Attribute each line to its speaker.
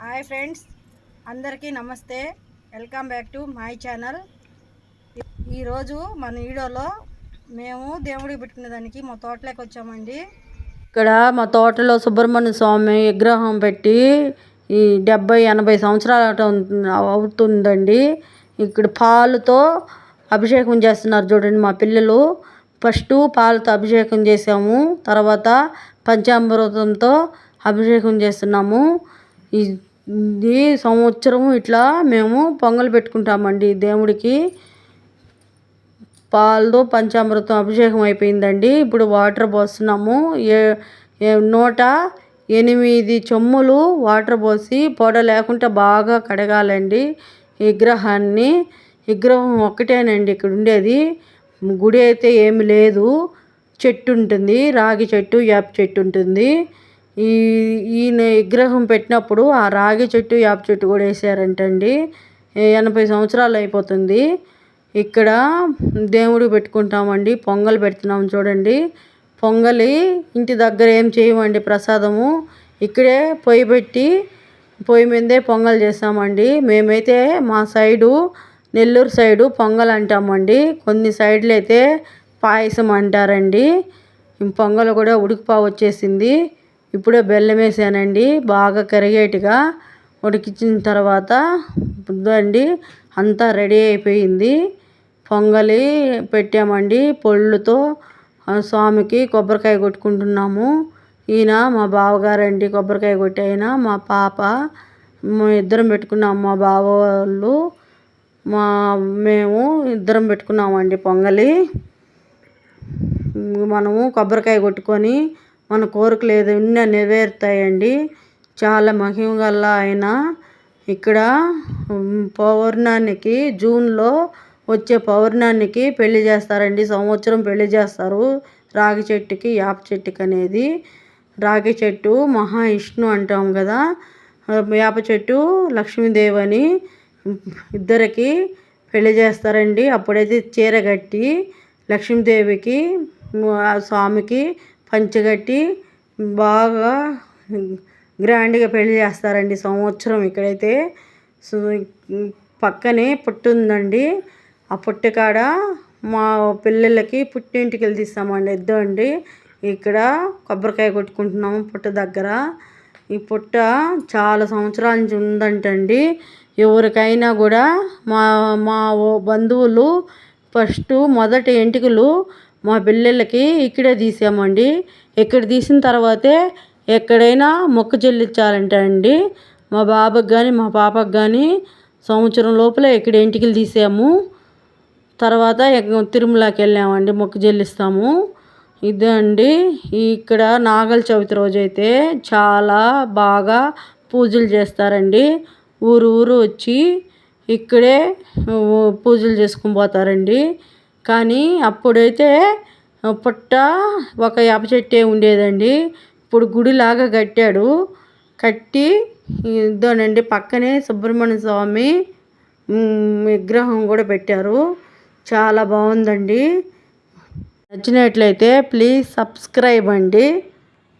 Speaker 1: Hi friends అందరికీ నమస్తే. Welcome back to my channel. ఈరోజు మన వీడియోలో మేము దేవుడికి పెట్టుకునే దానికి మా తోటలోకి వచ్చామండి.
Speaker 2: ఇక్కడ మా తోటలో సుబ్రహ్మణ్య స్వామి విగ్రహం పెట్టి ఈ డెబ్బై ఎనభై సంవత్సరాలు అవుతుంది- అవుతుందండి. ఇక్కడ పాలుతో అభిషేకం చేస్తున్నారు చూడండి మా పిల్లలు. ఫస్ట్ పాలతో అభిషేకం చేసాము తర్వాత పంచామృతంతో అభిషేకం చేస్తున్నాము. ఈ- ఇది సంవత్సరం ఇట్లా మేము పొంగల్ పెట్టుకుంటామండి దేవుడికి. పాలతో పంచామృతం అభిషేకం అయిపోయిందండి. ఇప్పుడు వాటర్ పోస్తున్నాము. ఏ నూట ఎనిమిది చెమ్ములు వాటర్ పోసి పొడ లేకుండా బాగా కడగాలండి. విగ్రహాన్ని విగ్రహం ఒక్కటేనండి ఇక్కడ ఉండేది. గుడి అయితే ఏమి లేదు. చెట్టు ఉంటుంది. రాగి చెట్టు వేప చెట్టు ఉంటుంది. ఈ ఈయన విగ్రహం పెట్టినప్పుడు ఆ రాగి చెట్టు వేప చెట్టు కూడా వేసారంటండి. ఎనభై సంవత్సరాలు అయిపోతుంది. ఇక్కడ దేవుడికి పెట్టుకుంటామండి పొంగల్ పెడుతున్నాం చూడండి. పొంగలి ఇంటి దగ్గర ఏం చేయమండి ప్రసాదము? ఇక్కడే పొయ్యి పెట్టి పొయ్యి మీదే పొంగల్ చేస్తామండి. మేమైతే మా సైడు నెల్లూరు సైడు పొంగల్ అంటామండి. కొన్ని సైడ్లు అయితే పాయసం అంటారండి. పొంగల్ కూడా ఉడికిపా వచ్చేసింది ఇప్పుడే బెల్లం వేసానండి బాగా కరిగేట్టుగా ఉడికించిన తర్వాత అండి అంతా రెడీ అయిపోయింది. పొంగలి పెట్టామండి పొళ్ళుతో స్వామికి కొబ్బరికాయ కొట్టుకుంటున్నాము. ఈయన మా బావగారండి కొబ్బరికాయ కొట్టి ఆయన మా పాప మా ఇద్దరం పెట్టుకున్నాము మా బావ వాళ్ళు మా మేము ఇద్దరం పెట్టుకున్నామండి పొంగలి. మనము కొబ్బరికాయ కొట్టుకొని మన కోరికలు ఏదైనా నెరవేరుతాయండి. చాలా మహిమ గల ఆయన ఇక్కడ పౌర్ణానికి జూన్లో వచ్చే పౌర్ణానికి పెళ్ళి చేస్తారండి. సంవత్సరం పెళ్ళి చేస్తారు. రాగి చెట్టుకి వేప చెట్టుకి అనేది. రాగి చెట్టు మహావిష్ణు అంటాం కదా. వేప చెట్టు లక్ష్మీదేవి అని ఇద్దరికి పెళ్ళి చేస్తారండి. అప్పుడైతే చీర కట్టి లక్ష్మీదేవికి స్వామికి పంచగట్టి బాగా గ్రాండ్గా పెళ్ళి చేస్తారండి సంవత్సరం ఇక్కడైతే. సో పక్కనే పుట్టు ఉందండి ఆ పుట్టు కాడ మా పిల్లలకి పుట్టింటికి తీస్తామండి అండి. ఇక్కడ కొబ్బరికాయ కొట్టుకుంటున్నాము పుట్ట దగ్గర. ఈ పుట్ట చాలా సంవత్సరాల నుంచి ఉందంటండి. ఎవరికైనా కూడా మా మా బంధువులు ఫస్ట్ మొదటి ఎంటుకలు మా పిల్లలకి ఇక్కడే తీసామండి. ఇక్కడ తీసిన తర్వాతే ఎక్కడైనా మొక్క చెల్లించాలంటే అండి మా బాబుకి కానీ మా పాపకు కానీ సంవత్సరం లోపల ఇక్కడ ఇంటికి తీసాము. తర్వాత తిరుమలకి వెళ్ళామండి మొక్క చెల్లిస్తాము ఇదే అండి ఇక్కడ నాగల చవితి రోజు అయితే చాలా బాగా పూజలు చేస్తారండి. ఊరు ఊరు వచ్చి ఇక్కడే పూజలు చేసుకుని పోతారండి. కానీ అప్పుడైతే పుట్ట ఒక వేప చెట్టే ఉండేదండి. ఇప్పుడు గుడిలాగా కట్టాడు. కట్టి ఇదోనండి పక్కనే సుబ్రహ్మణ్య స్వామి విగ్రహం కూడా పెట్టారు. చాలా బాగుందండి. నచ్చినట్లయితే ప్లీజ్ సబ్స్క్రైబ్ అండి.